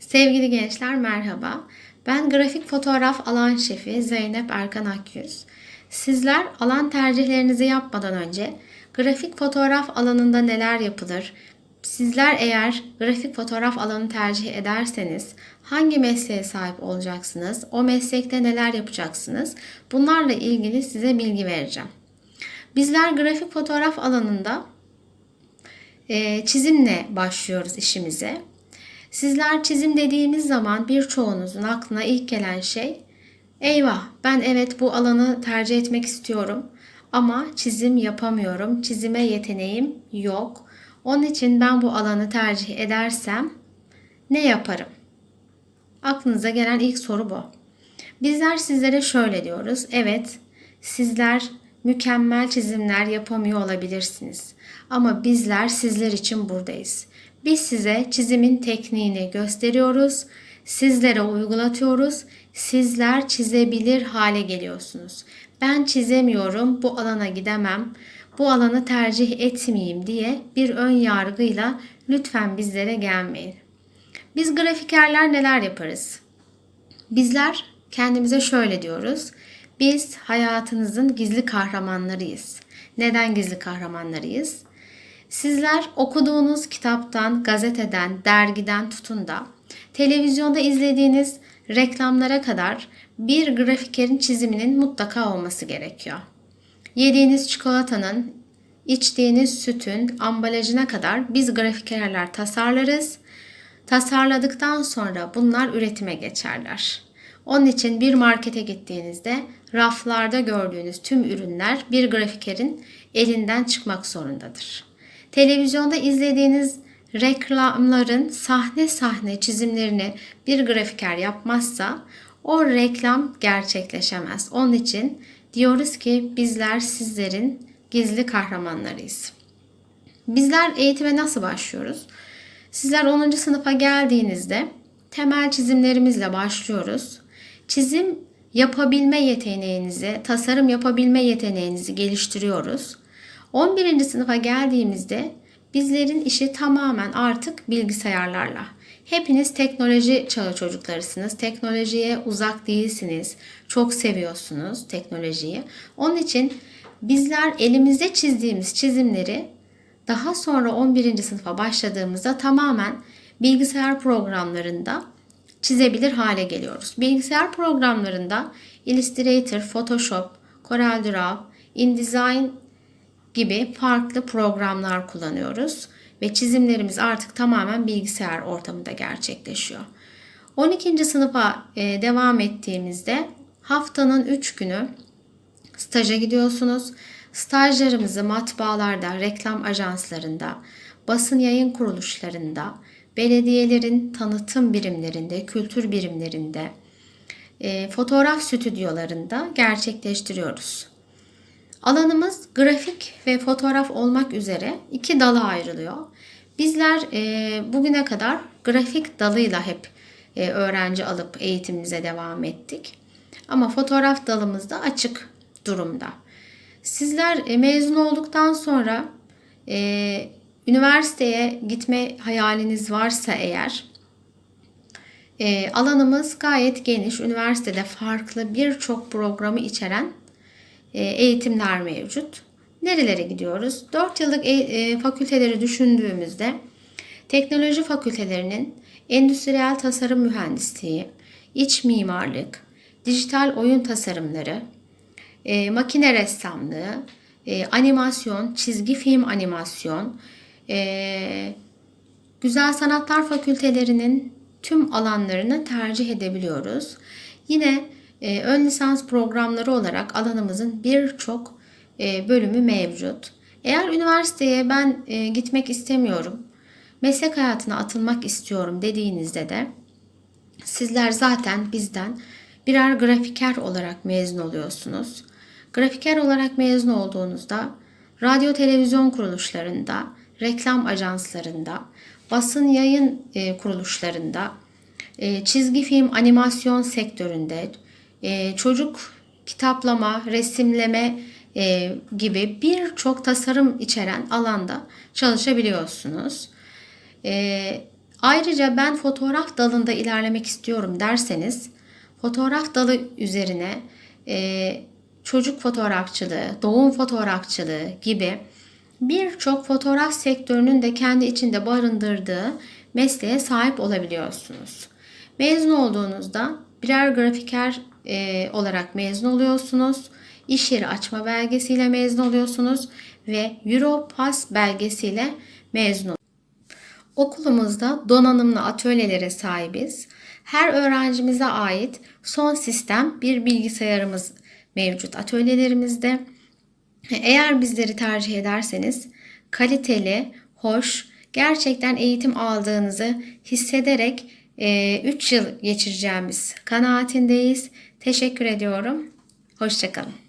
Sevgili gençler merhaba. Ben grafik fotoğraf alan şefi Zeynep Erkan Akyüz. Sizler alan tercihlerinizi yapmadan önce grafik fotoğraf alanında neler yapılır? Sizler eğer grafik fotoğraf alanı tercih ederseniz hangi mesleğe sahip olacaksınız? O meslekte neler yapacaksınız? Bunlarla ilgili size bilgi vereceğim. Bizler grafik fotoğraf alanında çizimle başlıyoruz işimize. Sizler çizim dediğimiz zaman birçoğunuzun aklına ilk gelen şey eyvah ben evet bu alanı tercih etmek istiyorum ama çizim yapamıyorum. Çizime yeteneğim yok. Onun için ben bu alanı tercih edersem ne yaparım? Aklınıza gelen ilk soru bu. Bizler sizlere şöyle diyoruz. Evet, sizler mükemmel çizimler yapamıyor olabilirsiniz. Ama bizler sizler için buradayız. Biz size çizimin tekniğini gösteriyoruz, sizlere uygulatıyoruz. Sizler çizebilir hale geliyorsunuz. Ben çizemiyorum, bu alana gidemem, bu alanı tercih etmeyeyim diye bir ön yargıyla lütfen bizlere gelmeyin. Biz grafikerler neler yaparız? Bizler kendimize şöyle diyoruz. Biz hayatınızın gizli kahramanlarıyız. Neden gizli kahramanlarıyız? Sizler okuduğunuz kitaptan, gazeteden, dergiden tutun da televizyonda izlediğiniz reklamlara kadar bir grafikerin çiziminin mutlaka olması gerekiyor. Yediğiniz çikolatanın, içtiğiniz sütün ambalajına kadar biz grafikerler tasarlarız. Tasarladıktan sonra bunlar üretime geçerler. Onun için bir markete gittiğinizde raflarda gördüğünüz tüm ürünler bir grafikerin elinden çıkmak zorundadır. Televizyonda izlediğiniz reklamların sahne sahne çizimlerini bir grafiker yapmazsa o reklam gerçekleşemez. Onun için diyoruz ki bizler sizlerin gizli kahramanlarıyız. Bizler eğitime nasıl başlıyoruz? Sizler 10. sınıfa geldiğinizde temel çizimlerimizle başlıyoruz. Çizim yapabilme yeteneğinizi, tasarım yapabilme yeteneğinizi geliştiriyoruz. 11. sınıfa geldiğimizde bizlerin işi tamamen artık bilgisayarlarla. Hepiniz teknoloji çağı çocuklarısınız. Teknolojiye uzak değilsiniz. Çok seviyorsunuz teknolojiyi. Onun için bizler elimizde çizdiğimiz çizimleri daha sonra 11. sınıfa başladığımızda tamamen bilgisayar programlarında çizebilir hale geliyoruz. Bilgisayar programlarında Illustrator, Photoshop, CorelDRAW, InDesign gibi farklı programlar kullanıyoruz ve çizimlerimiz artık tamamen bilgisayar ortamında gerçekleşiyor. 12. sınıfa e, devam ettiğimizde haftanın 3 günü staja gidiyorsunuz. Stajlarımızı matbaalarda, reklam ajanslarında, basın yayın kuruluşlarında, belediyelerin tanıtım birimlerinde, kültür birimlerinde, e, fotoğraf stüdyolarında gerçekleştiriyoruz. Alanımız grafik ve fotoğraf olmak üzere iki dala ayrılıyor. Bizler e, bugüne kadar grafik dalıyla hep e, öğrenci alıp eğitimimize devam ettik. Ama fotoğraf dalımız da açık durumda. Sizler e, mezun olduktan sonra e, üniversiteye gitme hayaliniz varsa eğer e, alanımız gayet geniş. Üniversitede farklı birçok programı içeren eğitimler mevcut. Nerelere gidiyoruz? 4 yıllık e, e, fakülteleri düşündüğümüzde teknoloji fakültelerinin endüstriyel tasarım mühendisliği, iç mimarlık, dijital oyun tasarımları, e, makine ressamlığı, e, animasyon, çizgi film animasyon, e, güzel sanatlar fakültelerinin tüm alanlarını tercih edebiliyoruz. Yine e, ön lisans programları olarak alanımızın birçok e, bölümü mevcut. Eğer üniversiteye ben e, gitmek istemiyorum, meslek hayatına atılmak istiyorum dediğinizde de sizler zaten bizden birer grafiker olarak mezun oluyorsunuz. Grafiker olarak mezun olduğunuzda radyo televizyon kuruluşlarında, reklam ajanslarında, basın yayın e, kuruluşlarında, e, çizgi film animasyon sektöründe, e, çocuk kitaplama, resimleme e, gibi birçok tasarım içeren alanda çalışabiliyorsunuz. E, Ayrıca ben fotoğraf dalında ilerlemek istiyorum derseniz fotoğraf dalı üzerine çocuk fotoğrafçılığı, doğum fotoğrafçılığı gibi birçok fotoğraf sektörünün de kendi içinde barındırdığı mesleğe sahip olabiliyorsunuz. Mezun olduğunuzda birer grafiker e, olarak mezun oluyorsunuz. İş yeri açma belgesiyle mezun oluyorsunuz ve Europass belgesiyle mezun oluyorsunuz. Okulumuzda donanımlı atölyelere sahibiz. Her öğrencimize ait son sistem bir bilgisayarımız mevcut atölyelerimizde. Eğer bizleri tercih ederseniz kaliteli, hoş, gerçekten eğitim aldığınızı hissederek 3 yıl geçireceğimiz kanaatindeyiz. Teşekkür ediyorum. Hoşçakalın.